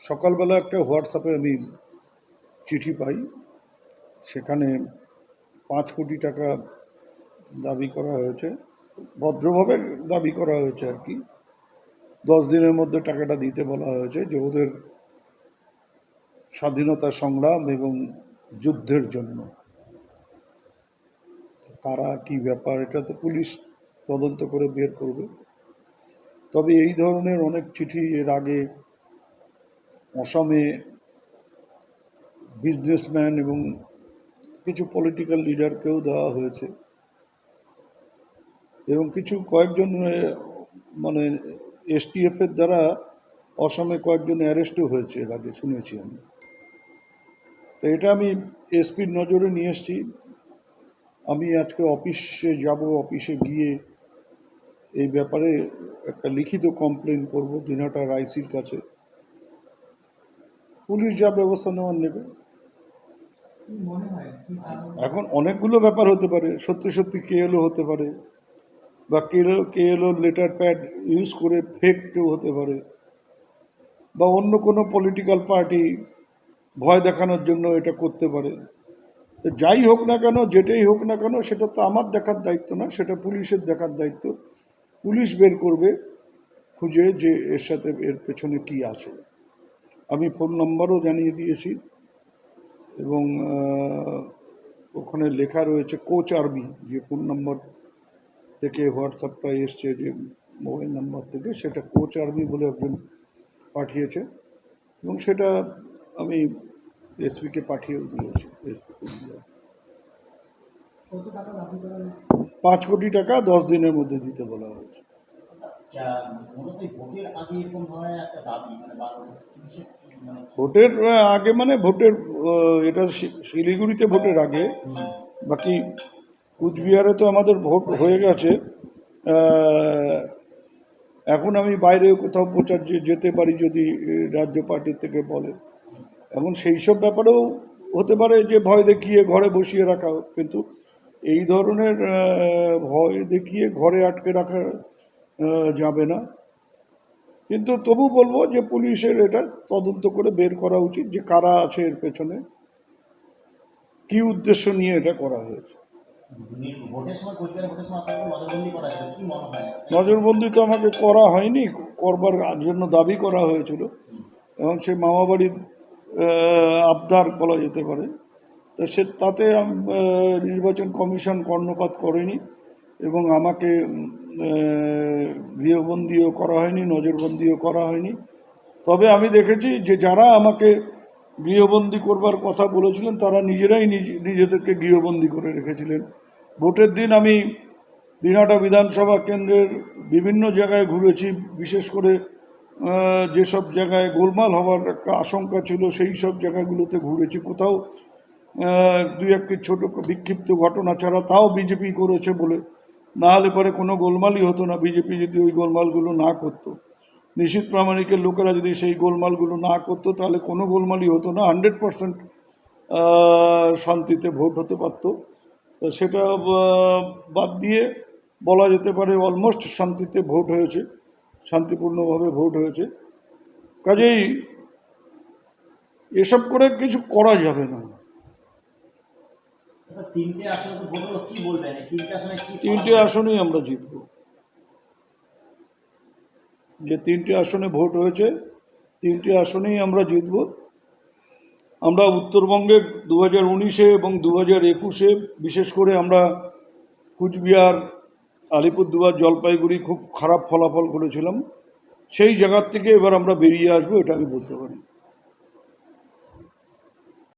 সকালবেলা একটা হোয়াটসঅ্যাপে আমি চিঠি পাই। সেখানে পাঁচ কোটি টাকা দাবি করা হয়েছে। ভদ্রভাবে দাবি করা হয়েছে আর কি। দশ দিনের মধ্যে টাকাটা দিতে বলা হয়েছে যে ওদের স্বাধীনতা সংগ্রাম এবং যুদ্ধের জন্য। কারা, কি ব্যাপার, এটা তো পুলিশ তদন্ত করে বের করবে। তবে এই ধরনের অনেক চিঠি এর আগে অসমে বিজনেসম্যান এবং কিছু পলিটিক্যাল লিডারকেও দেওয়া হয়েছে। এবং কিছু কয়েকজন মানে এসটিএফ এর দ্বারা অসমে কয়েকজন অ্যারেস্টও হয়েছে, এর আগে শুনেছি আমি। তো এটা আমি এসপির নজরে নিয়ে এসেছি। আমি আজকে অফিসে যাব অফিসে গিয়ে এই ব্যাপারে একটা লিখিত কমপ্লেন করব দিনাটার আইসির কাছে। পুলিশ যা ব্যবস্থা নেওয়ার নেবে। এখন অনেকগুলো ব্যাপার হতে পারে, সত্যি সত্যি কে এলো হতে পারে, বা কে কে এলো লেটার প্যাড ইউজ করে ফেক কেউ হতে পারে, বা অন্য কোনো পলিটিক্যাল পার্টি ভয় দেখানোর জন্য এটা করতে পারে। তো যাই হোক না কেন, যেটাই হোক না কেন, সেটা তো আমার দেখার দায়িত্ব না, সেটা পুলিশের দেখার দায়িত্ব। পুলিশ বের করবে, খুঁজে যে এর সাথে এর পেছনে কি আছে। আমি ফোন নম্বরও জানিয়ে দিয়েছি এবং ওখানে লেখা রয়েছে কোচ আর্মি যে ফোন নাম্বার থেকে হোয়াটসঅ্যাপটা এসছে যে মোবাইল নাম্বার থেকে সেটা কোচ আর্মি বলে একজন পাঠিয়েছে এবং সেটা আমি এসপিকে পাঠিয়েও দিয়েছি এসপি পাঁচ কোটি টাকা দশ দিনের মধ্যে দিতে বলা হয়েছে। মূলত ভোটের মানে মানে ভোটের আগে মানে ভোটের এটা শিলিগুড়িতে ভোটের আগে। বাকি কুচবিহারে তো আমাদের ভোট হয়ে গেছে। এখন আমি বাইরে কোথাও প্রচার যেতে পারি যদি রাজ্য পার্টির থেকে বলে। এখন সেই সব ব্যাপারেও হতে পারে যে ভয় দেখিয়ে ঘরে বসিয়ে রাখা কিন্তু এই ধরনের ভয় দেখিয়ে ঘরে আটকে রাখা আহ, যাবে না। কিন্তু তবু বলব যে পুলিশের এটা তদন্ত করে বের করা উচিত যে কারা আছে এর পেছনে কি উদ্দেশ্য নিয়ে এটা করা হয়েছে। নজরবন্দি মনে নজরবন্দি তো আমাকে করা হয়নি করবার জন্য দাবি করা হয়েছিল। এবং সে মামাবাড়ির আবদার বলা যেতে পারে। তো সে তাতে আম- নির্বাচন কমিশন কর্ণপাত করেনি। এবং আমাকে গৃহবন্দিও করা হয়নি, নজরবন্দিও করা হয়নি। তবে আমি দেখেছি যে যারা আমাকে গৃহবন্দী করবার কথা বলেছিলেন, তারা নিজেরাই নিজ- নিজেদেরকে গৃহবন্দী করে রেখেছিলেন। ভোটের দিন আমি দিনহাটা বিধানসভা কেন্দ্রের বিভিন্ন জায়গায় ঘুরেছি, বিশেষ করে যেসব জায়গায় গোলমাল হওয়ার একটা আশঙ্কা ছিল, সেই সব জায়গাগুলোতে ঘুরেছি। কোথাও দুই একটি ছোট বিক্ষিপ্ত ঘটনা ছাড়া তাও বিজেপি করেছে বলে না হলে পরে কোনো গোলমালই হতো না, বিজেপি যদি ওই গোলমালগুলো না করতো। নিশীত প্রামাণিকের লোকেরা যদি সেই গোলমালগুলো না করতো, তাহলে কোনো গোলমালই হতো না। হান্ড্রেড পারসেন্ট শান্তিতে ভোট হতে পারতো। তো সেটা বাদ দিয়ে বলা যেতে পারে অলমোস্ট শান্তিতে ভোট হয়েছে, শান্তিপূর্ণভাবে ভোট হয়েছে। কাজেই এসব করে কিছু করা যাবে না। তিনটে আসনে তো ভোট হলো কি বলবেন? তিনটে আসনে কি তিনটে আসনেই আমরা জিতব। যে তিনটে আসনে ভোট হয়েছে তিনটে আসনেই আমরা জিতব। আমরা উত্তরবঙ্গে দু হাজার উনিশে এবং দু হাজার একুশে বিশেষ করে আমরা কুচবিহার আলিপুরদুয়ার জলপাইগুড়ি খুব খারাপ ফলাফল করেছিলাম। সেই জায়গার থেকে এবার আমরা বেরিয়ে আসব এটা আমি বলতে পারি।